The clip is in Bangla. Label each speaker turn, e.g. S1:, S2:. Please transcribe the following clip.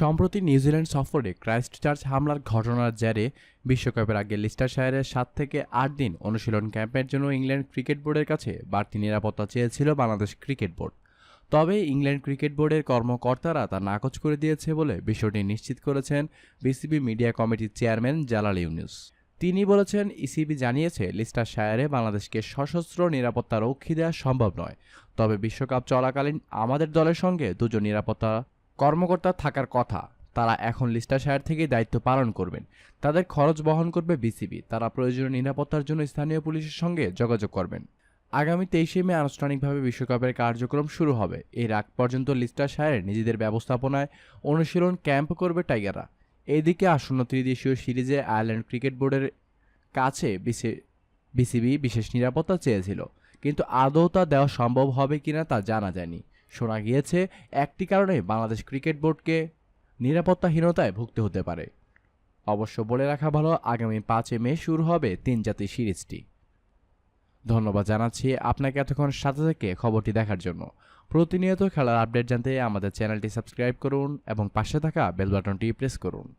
S1: সম্প্রতি নিউজিল্যান্ড সফরে ক্রাইস্ট চার্চ হামলার ঘটনার জেরে বিশ্বকাপের আগে লিস্টারশায়ারের সাত থেকে আট দিন অনুশীলন ক্যাম্পের জন্য ইংল্যান্ড ক্রিকেট বোর্ডের কাছে বাড়তি নিরাপত্তা চেয়েছিল বাংলাদেশ ক্রিকেট বোর্ড। তবে ইংল্যান্ড ক্রিকেট বোর্ডের কর্মকর্তারা তা নাকচ করে দিয়েছে বলে বিষয়টি নিশ্চিত করেছেন বিসিবি মিডিয়া কমিটির চেয়ারম্যান জালাল ইউনুস। তিনি বলেছেন, ইসিবি জানিয়েছে, লিস্টারশায়ারে বাংলাদেশকে সশস্ত্র নিরাপত্তা রক্ষী দেওয়া সম্ভব নয়। তবে বিশ্বকাপ চলাকালীন আমাদের দলের সঙ্গে দুজন নিরাপত্তা কর্মকর্তা থাকার কথা, তারা এখন লিস্টারশায়ার থেকে দায়িত্ব পালন করবেন। তাদের খরচ বহন করবে বিসিবি। তারা প্রয়োজনীয় নিরাপত্তার জন্য স্থানীয় পুলিশের সঙ্গে যোগাযোগ করবেন। আগামী তেইশে মে আনুষ্ঠানিকভাবে বিশ্বকাপের কার্যক্রম শুরু হবে। এর আগ পর্যন্ত লিস্টারশায়ারে নিজেদের ব্যবস্থাপনায় অনুশীলন ক্যাম্প করবে টাইগাররা। এদিকে আসন্ন ত্রিদেশীয় সিরিজে আয়ারল্যান্ড ক্রিকেট বোর্ডের কাছে বিসিবি বিশেষ নিরাপত্তা চেয়েছিল। কিন্তু আদৌ তা দেওয়া সম্ভব হবে কিনা তা জানা যায়নি। শোনা গিয়েছে, একটি কারণে বাংলাদেশ ক্রিকেট বোর্ডকে নিরাপত্তাহীনতায় ভুগতে হতে পারে। অবশ্য বলে রাখা ভালো, আগামী পাঁচে মে শুরু হবে তিন জাতির সিরিজটি। ধন্যবাদ জানাচ্ছি আপনাকে এতক্ষণ সাথে থেকে খবরটি দেখার জন্য। প্রতিনিয়ত খেলার আপডেট জানতে আমাদের চ্যানেলটি সাবস্ক্রাইব করুন এবং পাশে থাকা বেল বাটনটি প্রেস করুন।